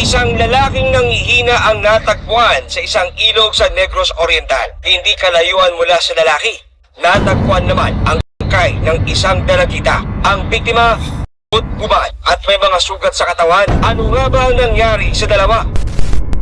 Isang lalaking nanghihina ang natagpuan sa isang ilog sa Negros Oriental. Hindi kalayuan mula sa lalaki. Natagpuan naman ang kay ng isang dalagita. Ang biktima, gubad at may mga sugat sa katawan. Ano nga ba ang nangyari sa dalawa?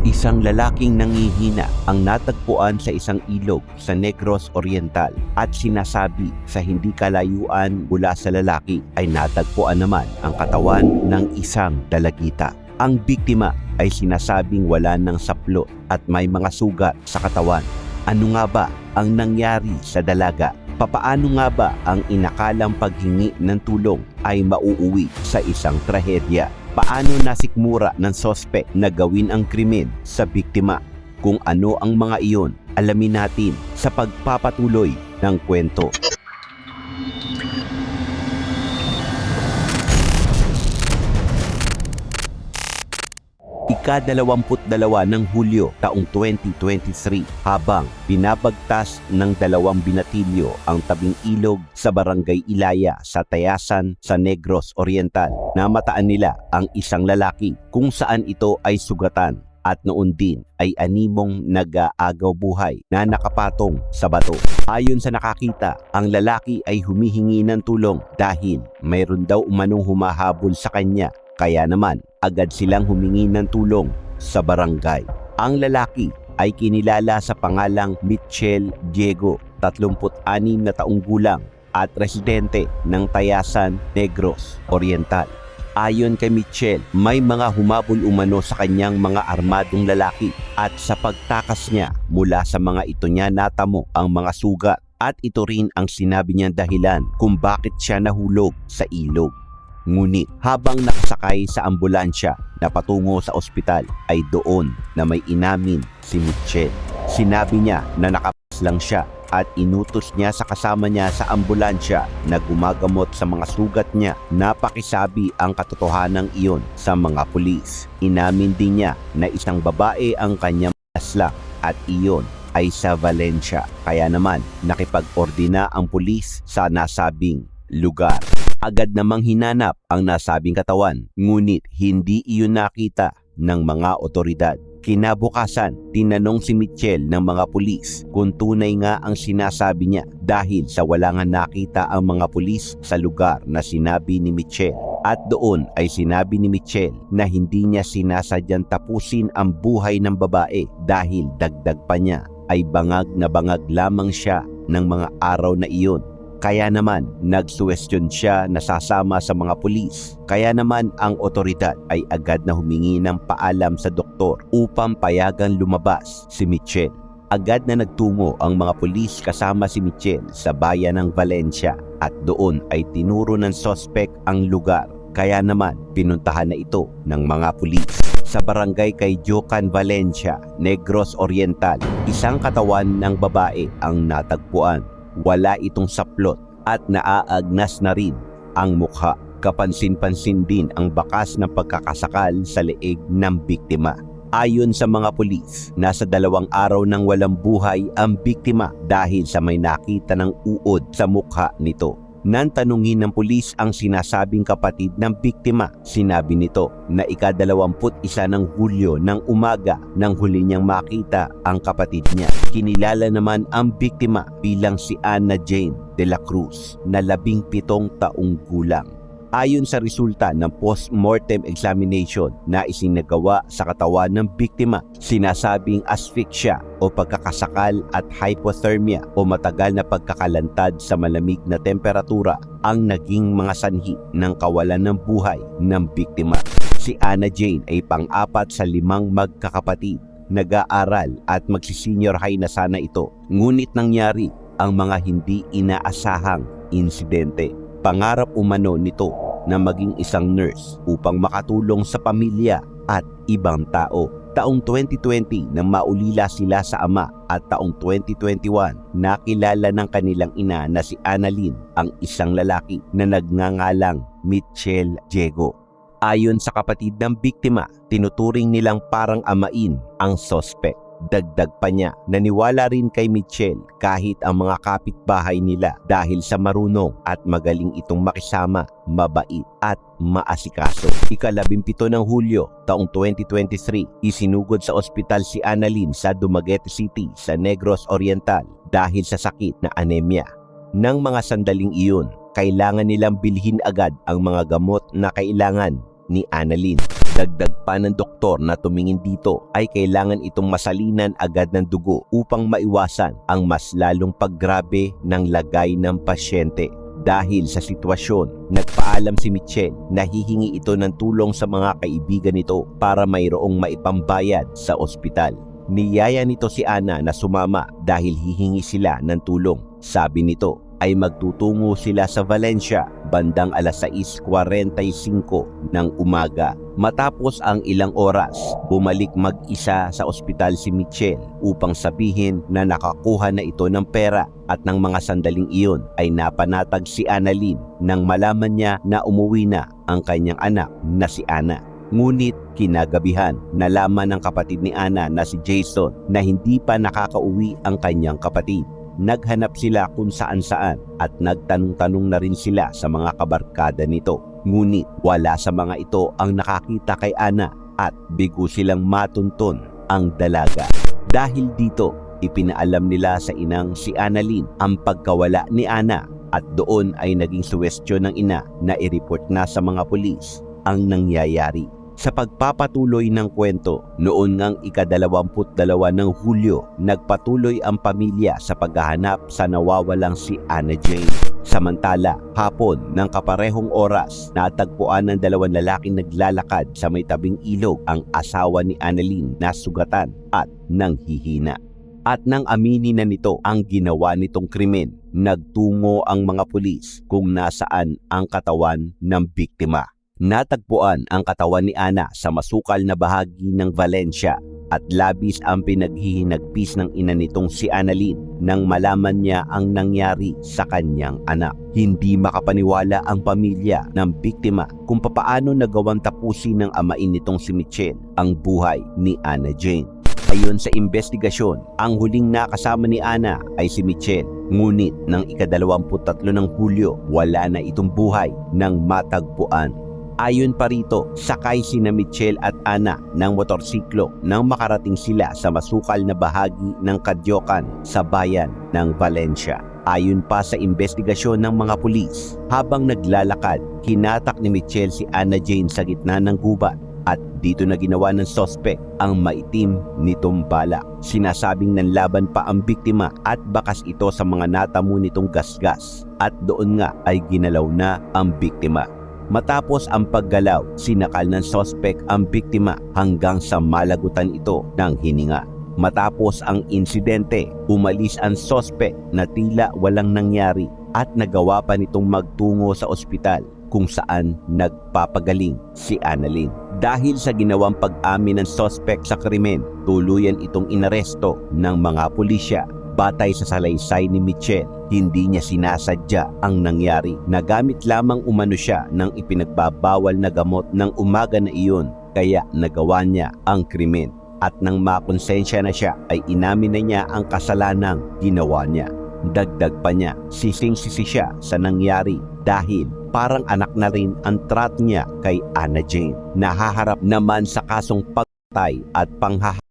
Isang lalaking nangihina ang natagpuan sa isang ilog sa Negros Oriental at sinasabi sa hindi kalayuan mula sa lalaki ay natagpuan naman ang katawan ng isang dalagita. Ang biktima ay sinasabing wala ng saplo at may mga sugat sa katawan. Ano nga ba ang nangyari sa dalaga? Papaano nga ba ang inakalang paghingi ng tulong ay mauuwi sa isang trahedya? Paano nasikmura ng sospek na gawin ang krimen sa biktima? Kung ano ang mga iyon, alamin natin sa pagpapatuloy ng kwento. Ika-22 ng Hulyo taong 2023 habang binabagtas ng dalawang binatilyo ang tabing ilog sa barangay Ilaya sa Tayasan sa Negros Oriental. Namataan nila ang isang lalaki kung saan ito ay sugatan at noon din ay animong nag-aagaw buhay na nakapatong sa bato. Ayon sa nakakita, ang lalaki ay humihingi ng tulong dahil mayroon daw umanong humahabol sa kanya kaya naman agad silang humingi ng tulong sa barangay. Ang lalaki ay kinilala sa pangalang Mitchell Diego, 36 na taong gulang at residente ng Tayasan, Negros Oriental. Ayon kay Mitchell, may mga humabol umano sa kanyang mga armadong lalaki at sa pagtakas niya mula sa mga ito niya natamo ang mga sugat at ito rin ang sinabi niyang dahilan kung bakit siya nahulog sa ilog. Ngunit habang nakasakay sa ambulansya na patungo sa ospital ay doon na may inamin si Mitchell. Sinabi niya na nakapas lang siya at inutos niya sa kasama niya sa ambulansya na gumagamot sa mga sugat niya. Napakisabi ang katotohanan iyon sa mga pulis. Inamin din niya na isang babae ang kanyang asla at iyon ay sa Valencia. Kaya naman nakipag-ordina ang pulis sa nasabing lugar. Agad namang hinanap ang nasabing katawan, ngunit hindi iyon nakita ng mga otoridad. Kinabukasan, tinanong si Mitchell ng mga pulis kung tunay nga ang sinasabi niya dahil sa wala nga nakita ang mga pulis sa lugar na sinabi ni Mitchell. At doon ay sinabi ni Mitchell na hindi niya sinasadyang tapusin ang buhay ng babae dahil dagdag pa niya ay bangag na bangag lamang siya ng mga araw na iyon kaya naman, nagsuwestiyon siya na sasama sa mga pulis. Kaya naman ang otoridad ay agad na humingi ng paalam sa doktor upang payagan lumabas si Mitchell. Agad na nagtungo ang mga pulis kasama si Mitchell sa bayan ng Valencia at doon ay tinuro ng sospek ang lugar. Kaya naman, pinuntahan na ito ng mga pulis. Sa barangay kay Jocan Valencia, Negros Oriental, isang katawan ng babae ang natagpuan wala itong saplot at naaagnas na rin ang mukha. Kapansin-pansin din ang bakas ng pagkakasakal sa leeg ng biktima. Ayon sa mga pulis, nasa dalawang araw nang walang buhay ang biktima dahil sa may nakita ng uod sa mukha nito. Nang tanungin ng pulis ang sinasabing kapatid ng biktima, sinabi nito na ikadalawamput isa ng Hulyo ng umaga nang huli niyang makita ang kapatid niya. Kinilala naman ang biktima bilang si Anna Jane de la Cruz na labing pitong taong gulang. Ayon sa resulta ng post-mortem examination na isinagawa sa katawan ng biktima, sinasabing asphyxia o pagkakasakal at hypothermia o matagal na pagkakalantad sa malamig na temperatura ang naging mga sanhi ng kawalan ng buhay ng biktima. Si Anna Jane ay pang-apat sa limang magkakapatid. Nag-aaral at magsisenior high na sana ito. Ngunit nangyari ang mga hindi inaasahang insidente. Pangarap umano nito na maging isang nurse upang makatulong sa pamilya at ibang tao. Taong 2020 nang maulila sila sa ama at taong 2021 nakilala ng kanilang ina na si Annalyn ang isang lalaki na nagngangalang Mitchell Diego. Ayon sa kapatid ng biktima, tinuturing nilang parang amain ang sospek. Dagdag pa niya, naniwala rin kay Mitchell kahit ang mga kapitbahay nila dahil sa marunong at magaling itong makisama, mabait at maasikaso. Ikalabimpito ng Hulyo, taong 2023, isinugod sa ospital si Annalyn sa Dumaguete City sa Negros Oriental dahil sa sakit na anemia. Nang mga sandaling iyon, kailangan nilang bilhin agad ang mga gamot na kailangan ni Annalyn. Dagdag pa ng doktor na tumingin dito ay kailangan itong masalinan agad ng dugo upang maiwasan ang mas lalong paggrabe ng lagay ng pasyente. Dahil sa sitwasyon, nagpaalam si Michelle na hihingi ito ng tulong sa mga kaibigan nito para mayroong maipambayad sa ospital. Niyaya nito si Ana na sumama dahil hihingi sila ng tulong. Sabi nito ay magtutungo sila sa Valencia bandang alas 6.45 ng umaga. Matapos ang ilang oras, bumalik mag-isa sa ospital si Michelle upang sabihin na nakakuha na ito ng pera at ng mga sandaling iyon ay napanatag si Annalyn nang malaman niya na umuwi na ang kanyang anak na si Ana. Ngunit kinagabihan, nalaman ng kapatid ni Ana na si Jason na hindi pa nakakauwi ang kanyang kapatid. Naghanap sila kung saan saan at nagtanong-tanong na rin sila sa mga kabarkada nito. Ngunit wala sa mga ito ang nakakita kay Ana at bigo silang matunton ang dalaga. Dahil dito, ipinaalam nila sa inang si Annalyn ang pagkawala ni Ana at doon ay naging suwestyon ng ina na i-report na sa mga pulis ang nangyayari. Sa pagpapatuloy ng kwento, noon ngang ikadalawamput dalawa ng Hulyo, nagpatuloy ang pamilya sa paghahanap sa nawawalang si Anna Jane. Samantala, hapon ng kaparehong oras, natagpuan ng dalawang lalaking naglalakad sa may tabing ilog ang asawa ni Annalyn na sugatan at nanghihina. At nang aminin na nito ang ginawa nitong krimen, nagtungo ang mga pulis kung nasaan ang katawan ng biktima. Natagpuan ang katawan ni Ana sa masukal na bahagi ng Valencia at labis ang pinaghihinagpis ng ina nitong si Annalyn nang malaman niya ang nangyari sa kanyang anak. Hindi makapaniwala ang pamilya ng biktima kung papaano nagawang tapusin ng amain nitong si Michelle ang buhay ni Anna Jane. Ayon sa investigasyon, ang huling nakasama ni Ana ay si Michelle. Ngunit ng ikadalawamput-tatlo ng Hulyo, wala na itong buhay nang matagpuan Ayon pa rito, sakay sina Michelle at Ana ng motorsiklo nang makarating sila sa masukal na bahagi ng Kadyokan sa bayan ng Valencia. Ayon pa sa investigasyon ng mga pulis, habang naglalakad, hinatak ni Michelle si Anna Jane sa gitna ng gubat at dito na ginawa ng sospek ang maitim nitong bala. Sinasabing nanlaban pa ang biktima at bakas ito sa mga natamo nitong gasgas at doon nga ay ginalaw na ang biktima. Matapos ang paggalaw, sinakal ng sospek ang biktima hanggang sa malagutan ito ng hininga. Matapos ang insidente, umalis ang sospek na tila walang nangyari at nagawa pa nitong magtungo sa ospital kung saan nagpapagaling si Annalyn. Dahil sa ginawang pag-amin ng sospek sa krimen, tuluyan itong inaresto ng mga pulisya Batay sa salaysay ni Michelle, hindi niya sinasadya ang nangyari. Nagamit lamang umano siya ng ipinagbabawal na gamot ng umaga na iyon kaya nagawa niya ang krimen. At nang makonsensya na siya ay inamin na niya ang kasalanang ginawa niya. Dagdag pa niya, sising-sisi siya sa nangyari dahil parang anak na rin ang trato niya kay Anna Jane. Nahaharap naman sa kasong pagtay at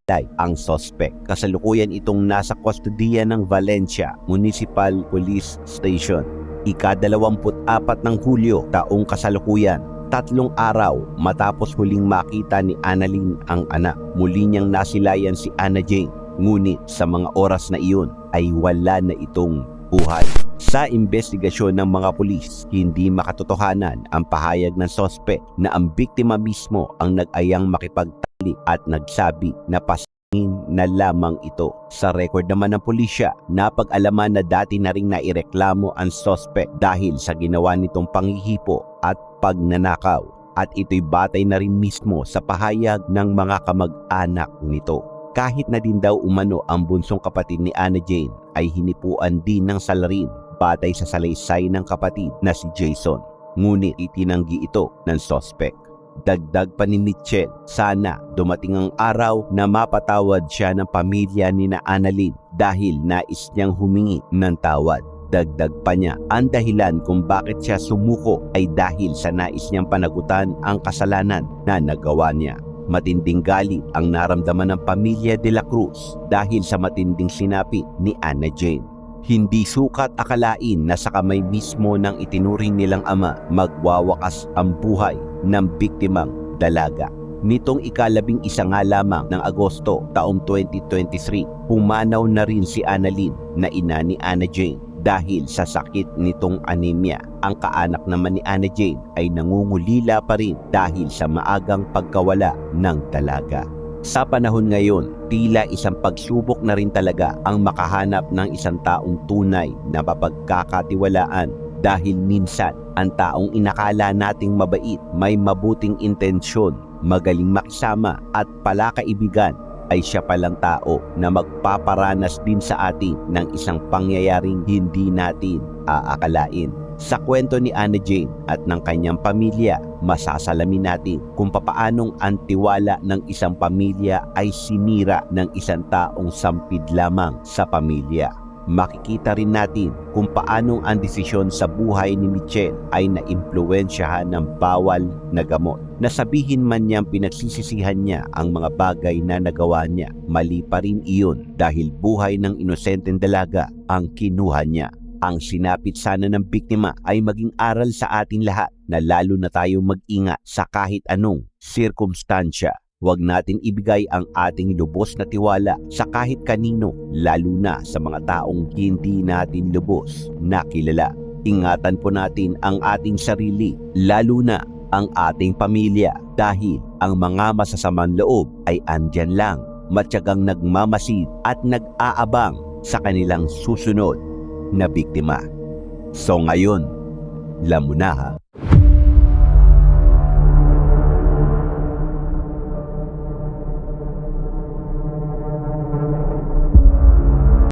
panghahalay ang sospek. Kasalukuyan itong nasa kustodiya ng Valencia Municipal Police Station. Ika-24 ng Hulyo taong kasalukuyan tatlong araw matapos huling makita ni Annalyn ang anak. Muli niyang nasilayan si Anna Jane. Ngunit sa mga oras na iyon ay wala na itong buhay. Sa investigasyon ng mga pulis, hindi makatotohanan ang pahayag ng sospek na ang biktima mismo ang nag-ayang makipagtali at nagsabi na pasingin na lamang ito. Sa record naman ng pulisya, napag-alaman na dati na ring naireklamo ang sospek dahil sa ginawa nitong panghihipo at pagnanakaw at ito'y batay na rin mismo sa pahayag ng mga kamag-anak nito. Kahit na din daw umano ang bunsong kapatid ni Anna Jane ay hinipuan din ng salarin batay sa salaysay ng kapatid na si Jason. Ngunit itinanggi ito ng sospek. Dagdag pa ni Mitchell, sana dumating ang araw na mapatawad siya ng pamilya ni na Annalyn dahil nais niyang humingi ng tawad. Dagdag pa niya, ang dahilan kung bakit siya sumuko ay dahil sa nais niyang panagutan ang kasalanan na nagawa niya. Matinding galit ang naramdaman ng pamilya de la Cruz dahil sa matinding sinapit ni Anna Jane. Hindi sukat akalain na sa kamay mismo ng itinuring nilang ama magwawakas ang buhay ng biktimang dalaga. Nitong ikalabing isa nga lamang ng Agosto taong 2023, pumanaw na rin si Annalyn na ina ni Anna Jane dahil sa sakit nitong anemia. Ang kaanak naman ni Anna Jane ay nangungulila pa rin dahil sa maagang pagkawala ng dalaga. Sa panahon ngayon, tila isang pagsubok na rin talaga ang makahanap ng isang taong tunay na mapagkakatiwalaan dahil minsan ang taong inakala nating mabait, may mabuting intensyon, magaling makisama at palakaibigan ay siya palang tao na magpaparanas din sa atin ng isang pangyayaring hindi natin aakalain. Sa kwento ni Anna Jane at ng kanyang pamilya, masasalamin natin kung papaanong ang tiwala ng isang pamilya ay sinira ng isang taong sampid lamang sa pamilya. Makikita rin natin kung paanong ang desisyon sa buhay ni Michelle ay naimpluwensyahan ng bawal na gamot. Nasabihin man niyang pinagsisisihan niya ang mga bagay na nagawa niya, mali pa rin iyon dahil buhay ng inosenteng dalaga ang kinuha niya. Ang sinapit sana ng biktima ay maging aral sa ating lahat na lalo na tayong mag-ingat sa kahit anong sirkumstansya. Huwag natin ibigay ang ating lubos na tiwala sa kahit kanino, lalo na sa mga taong hindi natin lubos na kilala. Ingatan po natin ang ating sarili, lalo na ang ating pamilya dahil ang mga masasamang loob ay andyan lang, matyagang nagmamasid at nag-aabang sa kanilang susunod na biktima. So ngayon, alam mo na ha?